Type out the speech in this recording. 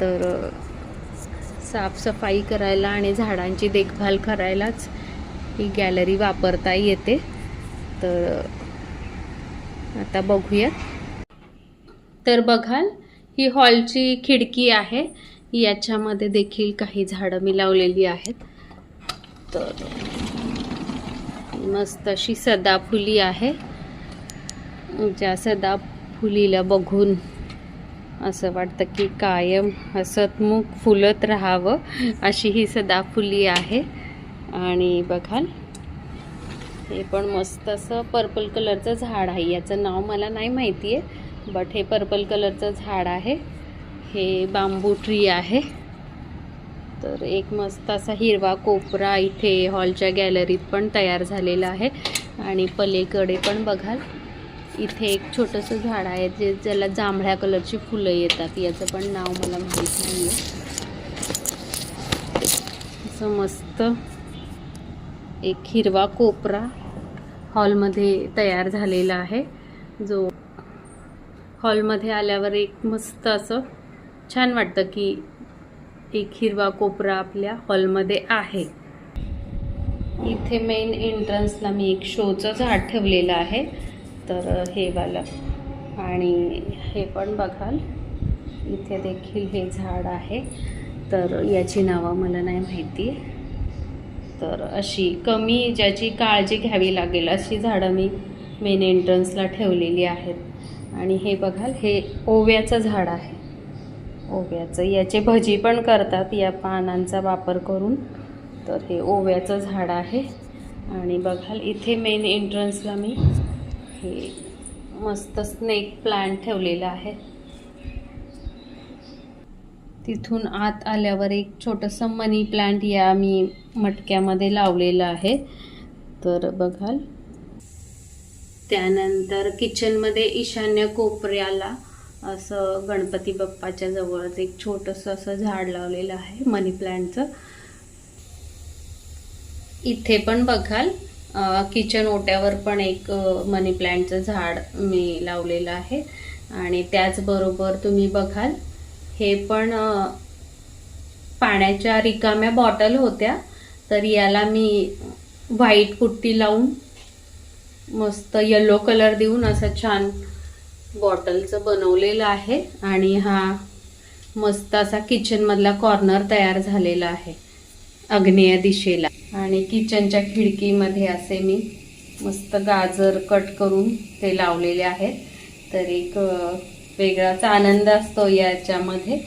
तर साफसफाई करायला आणि झाडांची देखभाल करायलाच ही गॅलरी वापरता येते. तर आता बघूया. तर बघाल ही हॉलची खिडकी आहे. याच्यामध्ये देखील काही झाडं मी लावलेली आहेत. तर मस्त अशी सदाफुली आहे. ज्या सदाफुलीला बघून असं वाटतं की कायम हसतमुख फुलत राहावं अशी ही सदाफुली आहे. आणि बघाल हे पण मस्त असं पर्पल कलरचं झाड आहे. याचं नाव मला नाही माहिती आहे बट हे पर्पल कलरचं झाड आहे. हे बांबू ट्री आहे. तर एक मस्त असा हिरवा कोपरा इथे हॉलच्या गॅलरीत पण तयार झालेला आहे. आणि पलीकडे पण बघाल इथे एक छोटंसं झाड आहे जे ज्याला जांभळ्या कलरची फुलं येतात याचं पण नाव मला माहीत नाही आहे असं मस्त एक हिरवा कोपरा हॉलमध्ये तयार झालेला आहे. जो हॉलमध्ये आल्यावर एक मस्त असं छान वाटतं की एक हिरवा कोपरा आपल्या हॉलमध्ये आहे. इथे मेन एंट्रन्सला मी एक शोचं झाड ठेवलेलं आहे. तर हे वालं. आणि हे पण बघाल. इथे देखील हे झाड आहे. तर याची नावं मला नाही माहिती. तर अशी कमी ज्याची काळजी घ्यावी लागेल अशी झाडं मी मेन एंट्रन्सला ठेवलेली आहेत. आणि हे बघाल हे ओव्याचं झाड आहे. ओव्याचं. याचे भजी पण करतात या पानांचा वापर करून. तर हे ओव्याचं झाड आहे. आणि बघाल इथे मेन एंट्रन्सला मी हे मस्त स्नेक प्लांट ठेवलेला आहे. तिथून आत आल्यावर एक छोटंसं मनी प्लांट या मी मटक्यामध्ये लावलेलं आहे. तर बघाल. त्यानंतर किचनमध्ये ईशान्य कोपऱ्याला असं गणपती बाप्पाच्या जवळच एक छोटंसं असं झाड लावलेलं आहे मनी प्लांटचं इथे पण बघाल. किचन ओट्यावर पण एक मनी प्लॅन्टचं झाड मी लावलेलं आहे. आणि त्याचबरोबर तुम्ही बघाल हे पण पाण्याच्या रिकाम्या बॉटल होत्या. तर याला मी व्हाईट पुट्टी लावून मस्त येलो कलर देऊन असं छान बॉटलचं बनवलेलं आहे. आणि हा मस्त असा किचनमधला कॉर्नर तयार झालेला आहे. अग्नेय दिशेला. आणि किचनच्या खिडकीमध्ये असे मी मस्त गाजर कट करून ते लावलेले आहेत. तर एक वेगळाच आनंद असतो याच्यामध्ये.